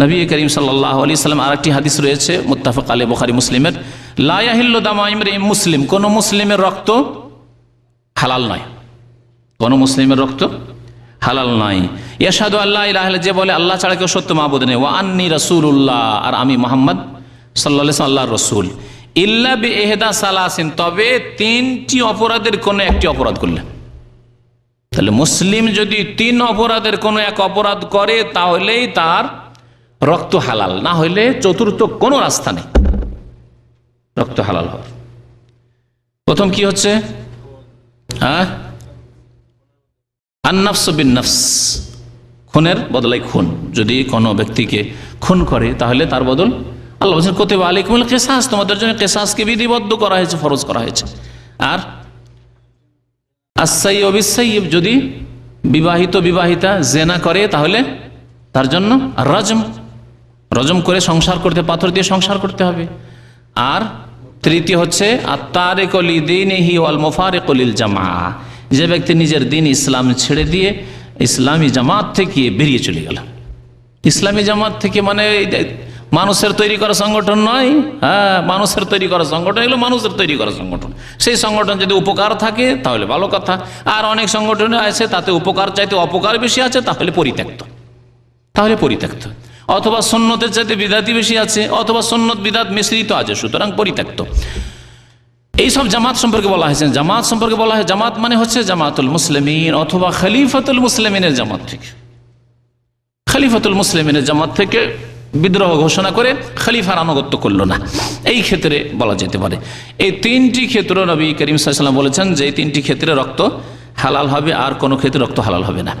নবী করিম সাল্লাহ আলি সাল্লাম আর একটি হাদিস রয়েছে, মুত্তাফাক আলী বখারি মুসলিমের। লায়াহিল্ল দামা ইমরে মুসলিম, কোন মুসলিমের রক্ত হালাল নয়। কোন মুসলিমের রক্ত হালাল নয়। ইয়াসাদু আল্লাহ যে বলে, আল্লাহ ছাড়া কেউ সত্য মাহবুদ নেই। ও আন্নি রসুল্লাহ আর আমি মোহাম্মদ সাল্লাহ আল্লাহ রসুল। ইল্লা বে এহেদা সালাসিন, তবে তিনটি অপরাধের কোনো একটি অপরাধ করলেন। তাহলে মুসলিম যদি তিন অপরাধের কোনো এক অপরাধ করে, তাহলেই তার রক্ত হালাল, না হইলে চতুর্থ কোনো রাস্তা নেই। রক্ত হালাল হওয়ার প্রথম কি হচ্ছে? হ্যাঁ? আন্নাফস খুনের বদলাই খুন। যদি কোনো ব্যক্তিকে খুন করে, তাহলে তার বদল আল্লাহ বলছেন, কোতেবা আলিকুমুল কেসাস, তোমাদের জন্য কেসাসকে বিধিবদ্ধ করা হয়েছে, ফরজ করা হয়েছে। আর আসাই অবিসাইব যদি বিবাহিত বিবাহিতা জেনা করে, তাহলে তার জন্য রজম রজম করে সংসার করতে, পাথর দিয়ে সংসার করতে হবে। আর তৃতীয় হচ্ছে দিন জামা যে ব্যক্তি নিজের দিন ইসলাম ছেড়ে দিয়ে ইসলামী জামাত থেকে বেরিয়ে চলে গেল। ইসলামী জামাত থেকে মানে মানুষের তৈরি করা সংগঠন নয় হ্যাঁ মানুষের তৈরি করা সংগঠন এগুলো মানুষের তৈরি করা সংগঠন। সেই সংগঠন যদি উপকার থাকে, তাহলে ভালো কথা। আর অনেক সংগঠনে আছে, তাতে উপকার চাইতে অপকার বেশি আছে, তাহলে পরিত্যক্ত। তাহলে পরিত্যক্ত। অথবা সন্ন্যতের চাইতে বিদাতি বেশি আছে, অথবা সন্ন্যত বিদাত মিশ্রিত আছে, সুতরাং পরিত্যক্ত। এইসব জামাত সম্পর্কে বলা হয়েছে। জামাত সম্পর্কে বলা হয়, জামাত মানে হচ্ছে জামাতুল মুসলিমিন অথবা খলিফাতুল মুসলিমিনের জামাত থেকে। খলিফাতুল মুসলিমিনের জামাত থেকে বিদ্রোহ ঘোষণা করে খলিফার আনুগত্য করল না। এই ক্ষেত্রে বলা যেতে পারে। এই তিনটি ক্ষেত্র নবী করিম সাল্লাম বলেছেন যে এই তিনটি ক্ষেত্রে রক্ত হালাল হবে, আর কোনো ক্ষেত্রে রক্ত হালাল হবে না।